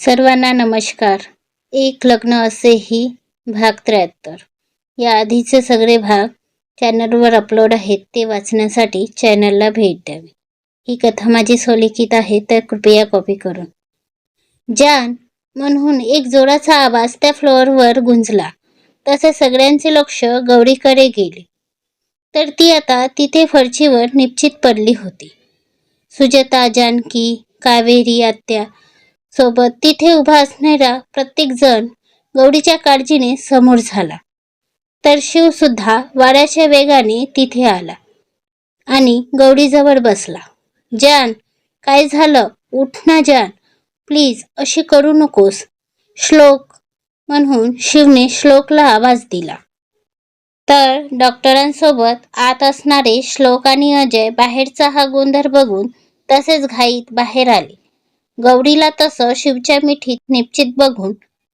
सर्वांना नमस्कार. एक लग्न असेही भाग त्र्याहत्तर. या आधीचे सगळे भाग चॅनलवर अपलोड आहेत ते वाचण्यासाठी चॅनलला भेट द्यावी. ही कथा माझी स्वलिखित आहे तर कृपया कॉपी करून. जान म्हणून एक जोराचा आवाज त्या फ्लोअरवर गुंजला. तसे सगळ्यांचे लक्ष गौरीकडे गेले. तर ती आता तिथे फरशीवर निश्चित पडली होती. सुजाता जानकी कावेरी आत्या सोबत तिथे उभा असणारा प्रत्येक जण गौरीच्या काळजीने समोर झाला. तर शिव सुद्धा वाऱ्याच्या वेगाने तिथे आला आणि गौरीजवळ बसला. जान काय झालं? उठ ना जान. प्लीज अशी करू नकोस. श्लोक म्हणून शिवने श्लोकला आवाज दिला. तर डॉक्टरांसोबत आत असणारे श्लोक आणि अजय बाहेरचा हा गोंधळ बघून तसेच घाईत बाहेर आले. गौरीला तसं शिवच्या मिठीत निश्चित बघून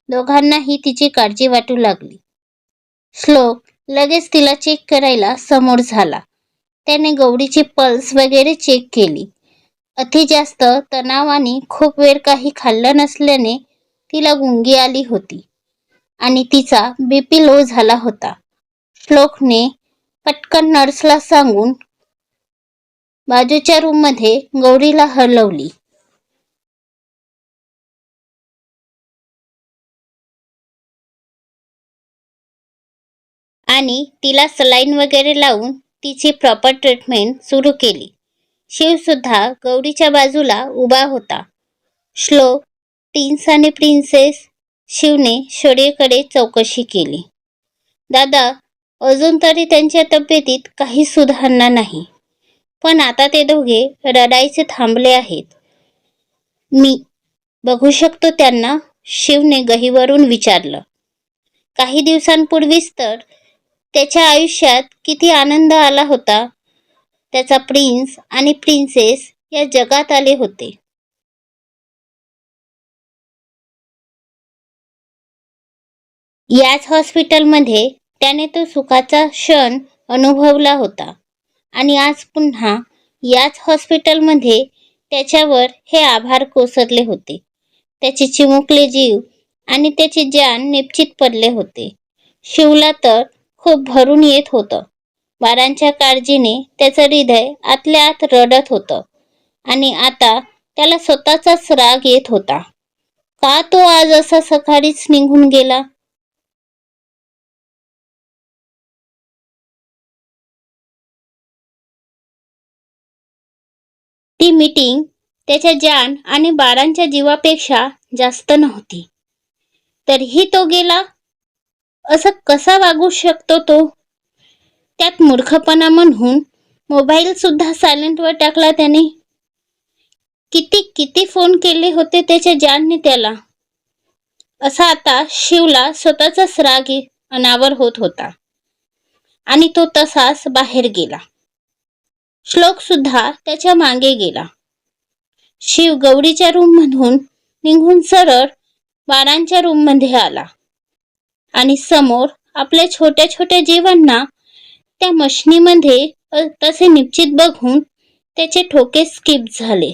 दोघांनाही तिची काळजी वाटू लागली. श्लोक लगेच तिला चेक करायला समोर झाला. त्याने गौरीची पल्स वगैरे चेक केली. अति जास्त तणावाने खूप वेळ काही खाल्लं नसल्याने तिला गुंगी आली होती आणि तिचा बीपी लो झाला होता. श्लोकने पटकन नर्सला सांगून बाजूच्या रूममध्ये गौरीला हलवली. आणि तिला सलाईन वगैरे लावून तिची प्रॉपर ट्रीटमेंट सुरू केली. शिवसुद्धा गौरीच्या बाजूला उभा होता. श्लोक प्रिन्स आणि प्रिन्सेस शिवने शौर्यकडे चौकशी केली. दादा अजून तरी त्यांच्या तब्येतीत काही सुधारणा नाही. पण आता ते दोघे रडायचे थांबले आहेत. मी बघू शकतो त्यांना शिवने गहीवरून विचारलं. काही दिवसांपूर्वीच तर त्याच्या आयुष्यात किती आनंद आला होता. त्याचा प्रिन्स आणि प्रिन्सेस या जगात आले होते. याच हॉस्पिटलमध्ये त्याने तो सुखाचा क्षण अनुभवला होता. आणि आज पुन्हा याच हॉस्पिटलमध्ये त्याच्यावर हे आभार कोसरले होते. त्याचे चिमुकले जीव आणि त्याची जान निश्चित पडले होते. शिवला तर खूप भरून येत होतं. बारांच्या काळजीने त्याचं हृदय आतल्या आत रडत होतं आणि आता त्याला स्वतःचाच राग येत होता. का तो आज असा सकाळीच निघून गेला? ती मीटिंग त्याच्या जान आणि बारांच्या जीवापेक्षा जास्त नव्हती. तरीही तो गेला? असं कसा वागू शकतो तो? त्यात मूर्खपणा म्हणून मोबाईल सुद्धा सायलेंटवर टाकला त्याने. किती किती फोन केले होते त्याच्या जानने त्याला? असा आता शिवला स्वतःचाच राग अनावर होत होता. आणि तो तसाच बाहेर गेला. श्लोक सुद्धा त्याच्यामागे गेला. शिव गौरीच्या रूम मधून निघून सरळ बारांच्या रूममध्ये आला. आणि समोर आपल्या छोट्या छोट्या जीवांना त्या मशनीमध्ये तसे निश्चित बघून त्याचे ठोके स्किप झाले.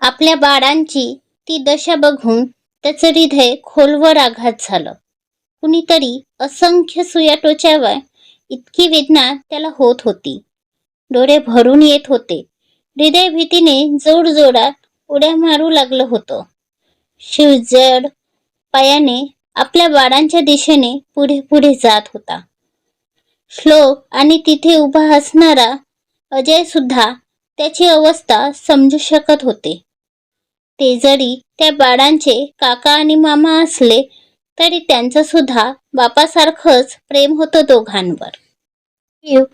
आपल्या बाळांची ती दशा बघून त्याचं हृदय खोलवर आघात झालं. कुणीतरी असंख्य सुया टोचाव्या इतकी वेदना त्याला होत होती. डोळे भरून येत होते. हृदय भीतीने जोडजोडात उड्या मारू लागलं होतं. शिवजड पायाने आपल्या बाळांच्या दिशेने पुढे पुढे जात होता. श्लोक आणि तिथे उभा असणारा अजय सुद्धा त्याची अवस्था समजू शकत होते. ते जरी त्या बाळांचे काका आणि मामा असले तरी त्यांचं सुद्धा बापासारखंच प्रेम होतं दोघांवर. शिव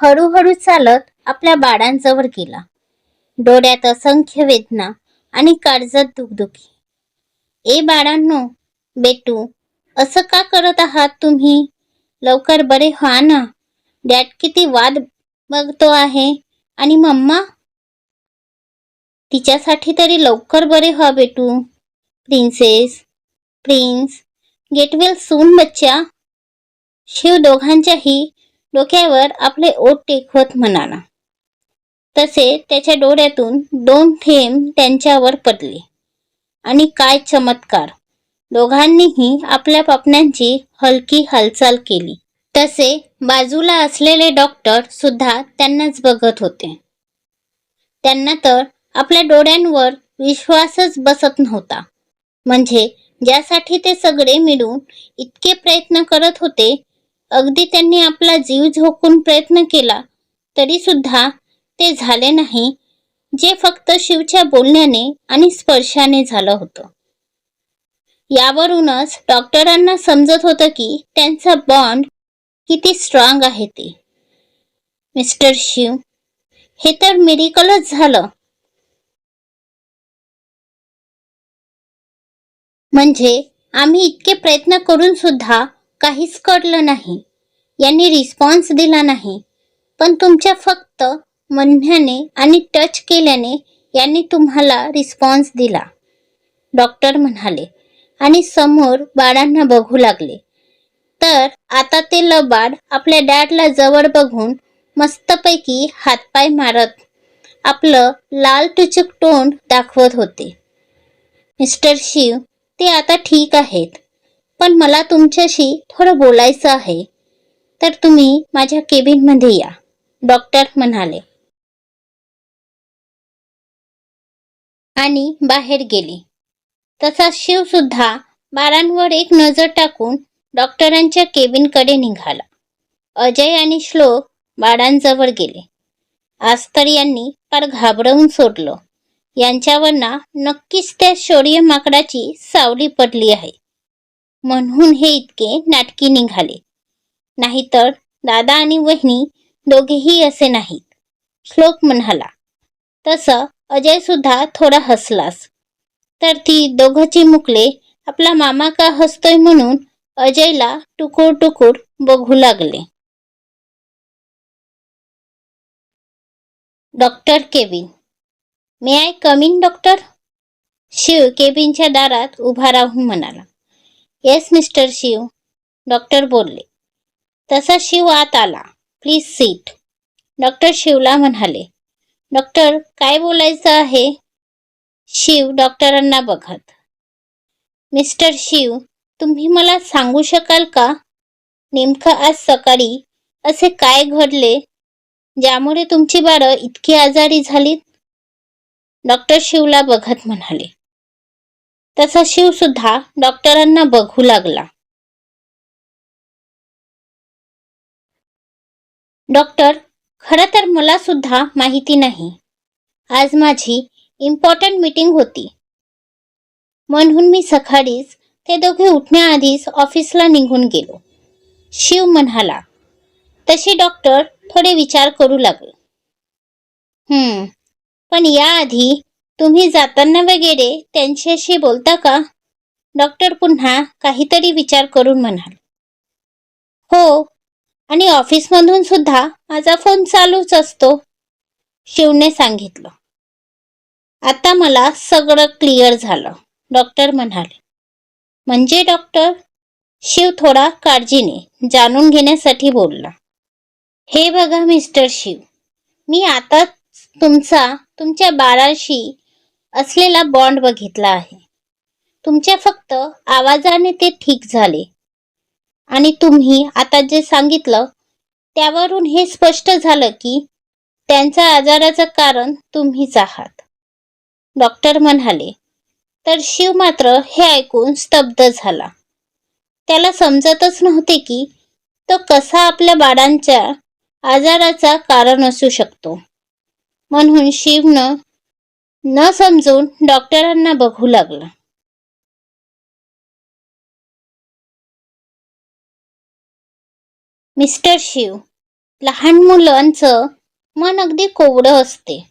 हळूहळू चालत आपल्या बाळांजवळ गेला. डोळ्यात असंख्य वेदना आणि काळजात दुखदुखी. ए बाळांनो बेटू असं का करत आहात तुम्ही? लवकर बरे व्हा ना. डॅड किती वाद बघतो आहे. आणि मम्मा? तिच्यासाठी तरी लवकर बरे व्हा बेटू. Princess prince get well soon बच्चा. शिव दोघांच्याही डोक्यावर आपले ओट टेकवत म्हणाला. तसे त्याच्या डोळ्यातून दोन थेंब त्यांच्यावर पडले. आणि काय चमत्कार. दोघांनीही आपल्या पापण्यांची हलकी हालचाल केली. तसे बाजूला असलेले डॉक्टर सुद्धा त्यांनाच बघत होते. त्यांना तर आपल्या डोळ्यांवर विश्वासच बसत नव्हता. म्हणजे ज्यासाठी ते सगळे मिळून इतके प्रयत्न करत होते अगदी त्यांनी आपला जीव झोकून प्रयत्न केला तरी सुद्धा ते झाले नाही जे फक्त शिवच्या बोलण्याने आणि स्पर्शाने झालं होतं. यावरूनच डॉक्टरांना समजत होतं की त्यांचा बॉन्ड किती स्ट्रॉंग आहे ते. मिस्टर शिव हे तर मेडिकलच झालं. म्हणजे आम्ही इतके प्रयत्न करून सुद्धा काहीच कळलं नाही. यांनी रिस्पॉन्स दिला नाही. पण तुमच्या फक्त म्हणण्याने आणि टच केल्याने यांनी तुम्हाला रिस्पॉन्स दिला. डॉक्टर म्हणाले आणि समोर बाळांना बघू लागले. तर आता ते लबाड आपल्या डॅडला जवळ बघून मस्तपैकी हातपाय मारत आपलं लाल टुचक तोंड दाखवत होते. मिस्टर शिव ते आता ठीक आहेत पण मला तुमच्याशी थोडं बोलायचं आहे. तर तुम्ही माझ्या केबिनमध्ये या डॉक्टर म्हणाले. आणि बाहेर गेले. तसा शिव सुद्धा बारांवर एक नजर टाकून डॉक्टरांच्या केबिनकडे निघाला. अजय आणि श्लोक बाळांजवळ गेले. आज तर यांनी फार घाबरवून सोडलं. यांच्यावर ना नक्कीच त्या शौर्य माकडाची सावली पडली आहे. म्हणून हे इतके नाटकी निघाले. नाहीतर दादा आणि वहिनी दोघेही असे नाहीत. श्लोक म्हणाला तसं अजय सुद्धा थोडा हसलास. तर ती दोघं मुकले. आपला मामा का हसतोय म्हणून अजयला टुकूर टुकूर बघू लागले. Doctor cabin. May I come in doctor Shiv केबिनच्या दारात उभा राहून म्हणाला. Yes mister Shiv. डॉक्टर बोलले. तसा शिव आत आला. प्लीज सीट डॉक्टर शिवला म्हणाले. डॉक्टर काय बोलायचं आहे? शिव डॉक्टरांना बघत. मिस्टर शिव तुम्ही मला सांगू शकाल का? नेमकं आज सकाळी असे काय घडले? ज्यामुळे तुमची बाळं इतकी आजारी झालीत? डॉक्टर शिवला बघत म्हणाले. तसा शिव सुद्धा डॉक्टरांना बघू लागला. डॉक्टर खरं तर मला सुद्धा माहिती नाही. आज माझी इम्पॉर्टंट मीटिंग होती. म्हणून मी सकाळीच ते दोघे उठण्याआधीच ऑफिसला निघून गेलो. शिव म्हणाला तसे डॉक्टर थोडे विचार करू लागले. हम्म पण याआधी तुम्ही जाताना वगैरे त्यांच्याशी बोलता का? डॉक्टर पुन्हा काहीतरी विचार करून म्हणाल. हो आणि ऑफिसमधून सुद्धा माझा फोन चालूच असतो शिवने सांगितलं. आता मला सगळं क्लिअर झालं. डॉक्टर म्हणाले म्हणजे डॉक्टर? शिव थोडा काळजीने जाणून घेण्यासाठी बोलला हे बघा मिस्टर शिव मी आता तुमचा तुमच्या बाळाशी असलेला बॉन्ड बघितला आहे. तुमच्या फक्त आवाजाने ते ठीक झाले. आणि तुम्ही आता जे सांगितलं त्यावरून हे स्पष्ट झालं की त्यांच्या आजाराचं कारण तुम्हीच आहात. डॉक्टर म्हणाले तर शिव मात्र हे ऐकून स्तब्ध झाला. त्याला समजतच नव्हते की तो कसा आपल्या बाळांच्या आजाराचा कारण असू शकतो. म्हणून शिवनं न समजून डॉक्टरांना बघू लागला. मिस्टर शिव लहान मुलांचं मन अगदी कोवडं असते.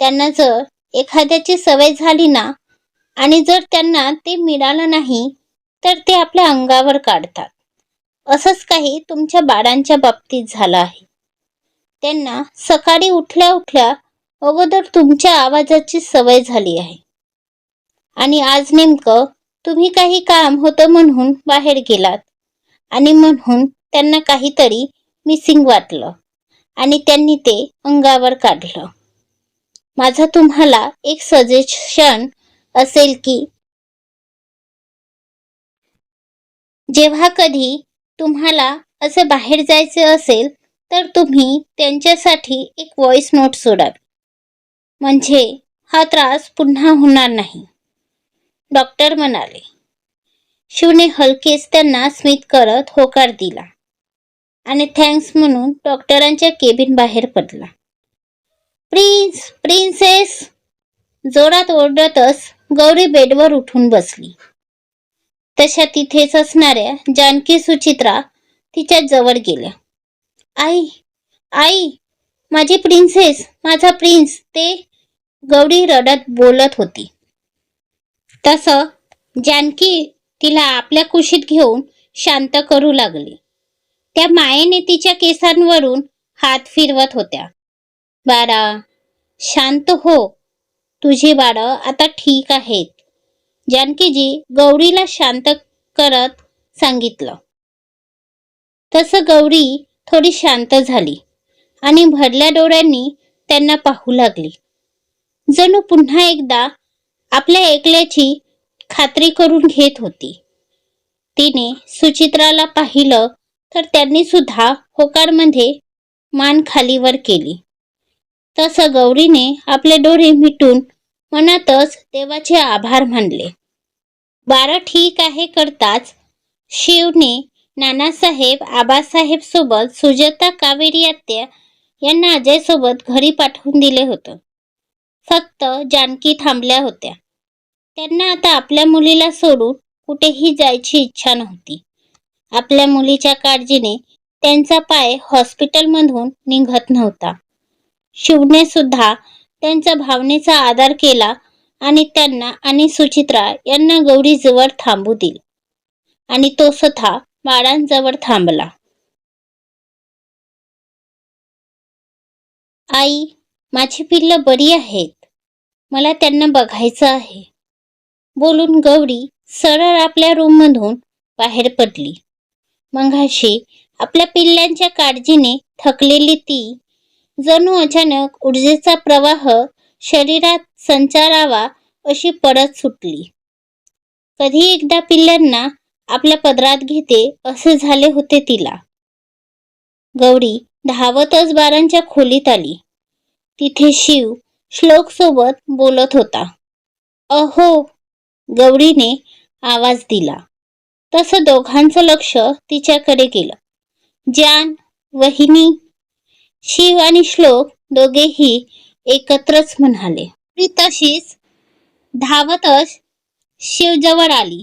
त्यांना जर एखाद्याची सवय झाली ना आणि जर त्यांना ते मिळालं नाही तर ते आपल्या अंगावर काढतात. असंच काही तुमच्या बाळांच्या बाबतीत झालं आहे. त्यांना सकाळी उठल्या उठल्या अगोदर तुमच्या आवाजाची सवय झाली आहे. आणि आज नेमकं तुम्ही काही काम होतं म्हणून बाहेर गेलात आणि म्हणून त्यांना काहीतरी मिसिंग वाटलं आणि त्यांनी ते अंगावर काढलं. माझा तुम्हाला एक सजेशन असेल की जेव्हा कधी तुम्हाला असे बाहेर जायचे असेल तर तुम्ही त्यांच्यासाठी एक व्हॉइस नोट सोडावी म्हणजे हा त्रास पुन्हा होणार नाही. डॉक्टर म्हणाले. शिवने हलकेच त्यांना स्मित करत होकार दिला. आणि थँक्स म्हणून डॉक्टरांच्या केबिन बाहेर पडला. Prince princess. जोरात ओरडतच गौरी बेडवर उठून बसली. तशा तिथेच असणाऱ्या जानकी सुचित्रा तिच्या जवळ गेल्या. आई आई माझी प्रिन्सेस माझा प्रिन्स ते गौरी रडत बोलत होती. तसं जानकी तिला आपल्या कुशीत घेऊन शांत करू लागली. त्या मायेने तिच्या केसांवरून हात फिरवत होत्या. बाळा शांत हो. तुझी बाळं आता ठीक आहेत. जानकीजी गौरीला शांत करत सांगितलं. तसं गौरी थोडी शांत झाली आणि भरल्या डोळ्यांनी त्यांना पाहू लागली. जणू पुन्हा एकदा आपल्या एकल्याची खात्री करून घेत होती. तिने सुचित्राला पाहिलं तर त्यांनी सुद्धा होकारमध्ये मान खालीवर केली. तसं गौरीने आपले डोळे मिटून मनातच देवाचे आभार मानले. बारा ठीक आहे करताच शिवने नानासाहेब आबासाहेब सोबत सुजाता कावेरी आत्या यांना अजय सोबत घरी पाठवून दिले होतं. फक्त जानकी थांबल्या होत्या. त्यांना आता आपल्या मुलीला सोडून कुठेही जायची इच्छा नव्हती. आपल्या मुलीच्या काळजीने त्यांचा पाय हॉस्पिटलमधून निघत नव्हता. शिवने सुद्धा त्यांच्या भावनेचा आदर केला आणि त्यांना आणि सुचित्रा यांना गौरीजवळ थांबू दिले. आणि तो स्वतः बाळांजवळ थांबला. आई माझी पिल्लं बरी आहेत. मला त्यांना बघायचं आहे. बोलून गौरी सरळ आपल्या रूममधून बाहेर पडली. मघाशी आपल्या पिल्ल्यांच्या काळजीने थकलेली ती जणू अचानक ऊर्जेचा प्रवाह शरीरात संचारावा अशी परत सुटली. कधी एकदा पिल्लांना आपल्या पदरात घेते असे झाले होते तिला. गौरी धावतच बारांच्या खोलीत आली. तिथे शिव श्लोक सोबत बोलत होता. अहो गौरीने आवाज दिला. तसं दोघांचं लक्ष तिच्याकडे गेलं. जान वहिनी शिव आणि श्लोक दोघेही एकत्रच म्हणाले. तशीच धावतच शिवजवळ आली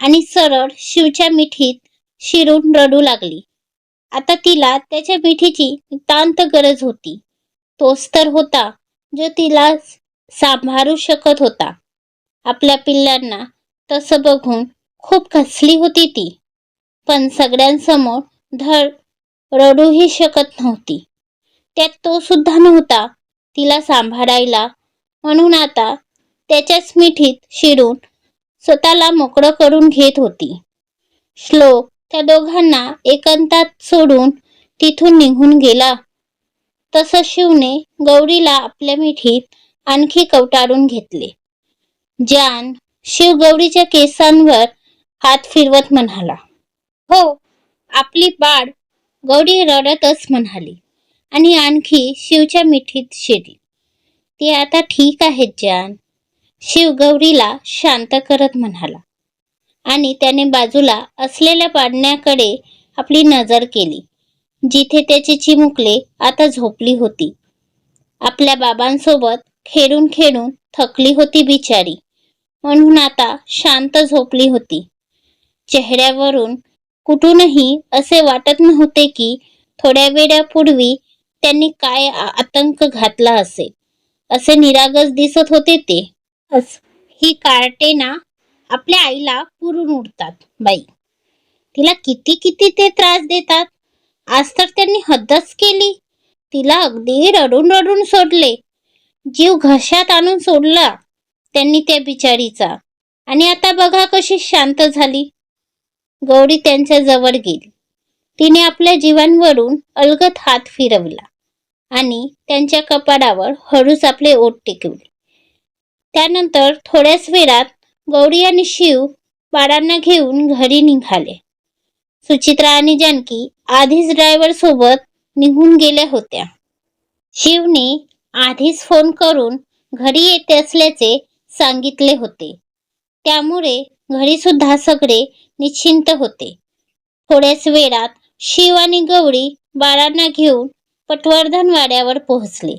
आणि सरळ शिवच्या मिठीत शिरून रडू लागली. आता तिला त्याच्या मिठीची नितांत गरज होती. तोच तर होता जो तिला सांभाळू शकत होता. आपल्या पिल्लांना तसं बघून खूप खसली होती ती. पण सगळ्यांसमोर धड रडूही शकत नव्हती. त्यात तो सुद्धा नव्हता. तिला सांभाळायला. म्हणून आता त्याच्याच मिठीत शिरून स्वतःला मोकळं करून घेत होती. श्लोक त्या दोघांना एकांतात सोडून तिथून निघून गेला. तसं शिवने गौरीला आपल्या मिठीत आणखी कवटाळून घेतले. जान शिव गौरीच्या केसांवर हात फिरवत म्हणाला हो आपली बाळ गौरी रडतच म्हणाली. आणि आणखी शिवच्या मिठीत शिरी ती आता ठीक आहेत जान. शिव गौरीला शांत करत म्हणाला. आणि त्याने बाजूला असलेल्या पाडण्याकडे आपली नजर केली. जिथे त्याची चिमुकले आता झोपली होती. आपल्या बाबांसोबत खेळून खेळून थकली होती बिचारी. म्हणून आता शांत झोपली होती. चेहऱ्यावरून कुठूनही असे वाटत नव्हते की थोड्या वेळापूर्वी त्यांनी काय आतंक घातला असेल? असे निरागस दिसत होते ते. अस. ही कार्टे ना आपल्या आईला पुरून उडतात बाई. तिला किती किती ते त्रास देतात. आज तर त्यांनी हद्दच केली. तिला अगदी रडून रडून सोडले. जीव घशात आणून सोडला त्यांनी त्या बिचारीचा. आणि आता बघा कशी शांत झाली. गौरी त्यांच्या जवळ गेली. तिने आपल्या जीवांवरून अलगत हात फिरवला. आणि त्यांच्या कपाडावर हळूच आपले ओठ टेकवले त्यानंतर थोड्याच वेळात गौरी आणि शिव बाळांना घेऊन घरी निघाले. सुचित्रा आणि जानकी आधीच ड्रायव्हर सोबत निघून गेल्या होत्या. शिवने आधीच फोन करून घरी येते असल्याचे सांगितले होते. त्यामुळे घरी सुद्धा सगळे निश्चिंत होते. थोड्याच वेळात शिव आणि गौरी बाळांना घेऊन पटवर्धन वाड्यावर पोहोचले.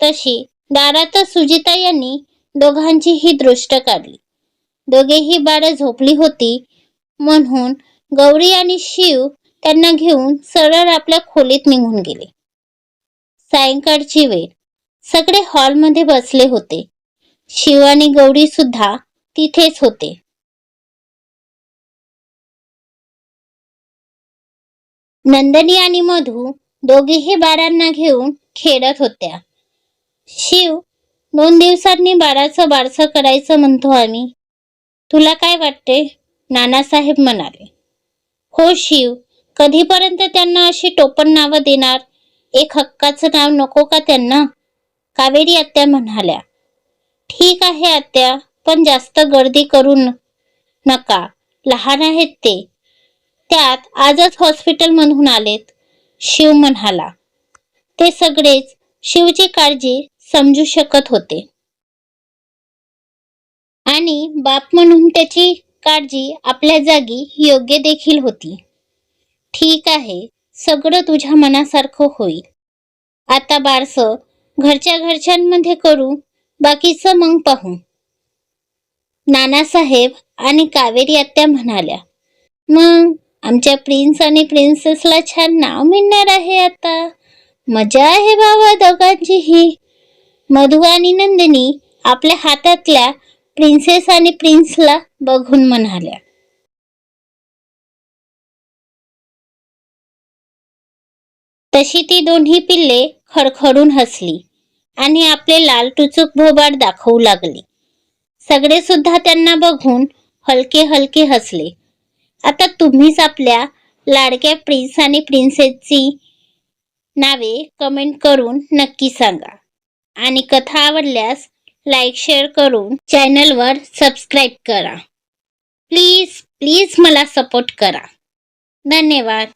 तशी दारातच सुजिता यांनी दोघांचीही दृष्ट काढली. दोघेही बाळं झोपली होती म्हणून गौरी आणि शिव त्यांना घेऊन सरळ आपल्या खोलीत निघून गेले. सायंकाळची वेळ. सगळे हॉलमध्ये बसले होते. शिव आणि गौरी सुद्धा तिथेच होते. नंदनी आणि मधू दोघीही बाळांना घेऊन खेळत होत्या. शिव दोन दिवसांनी बाळाचं बारसं करायचं म्हणतो आम्ही. तुला काय वाटते? नानासाहेब म्हणाले. हो शिव कधीपर्यंत त्यांना अशी टोपण नावं देणार? एक हक्काचं नाव नको का त्यांना? कावेरी आत्या म्हणाल्या. ठीक आहे आत्या पण जास्त गर्दी करू नका. लहान आहेत ते. त्यात आजच हॉस्पिटलमधून आलेत. शिव म्हणाला. ते सगळेच शिवची काळजी समजू शकत होते. आणि बाप म्हणून त्याची काळजी आपल्या जागी योग्य देखील होती. ठीक आहे सगळं तुझ्या मनासारखं होईल. आता बारस घरच्या घरच्यांमध्ये करू बाकीचं मग पाहू. नानासाहेब आणि कावेरी आत्या म्हणाल्या. मग? आमच्या प्रिन्स आणि प्रिन्सेसला छान नाव मिळणार आहे आता. मजा आहे बाबा दोघांचीही. मधु आणि नंदिनी आपल्या हातातल्या प्रिन्सेस आणि प्रिन्सला बघून म्हणाल्या. तशी ती दोन्ही पिल्ले खडखडून हसली आणि आपले लाल टुचूक भोबाड दाखवू लागली. सगळे सुद्धा त्यांना बघून हलके हलके हसले. आता तुम्हीच आपल्या लाडक्या प्रिन्स आणि प्रिन्सेसची नावे कमेंट करून नक्की सांगा. आणि कथा आवडल्यास लाईक शेअर करून चॅनलवर सबस्क्राईब करा. प्लीज प्लीज मला सपोर्ट करा. धन्यवाद.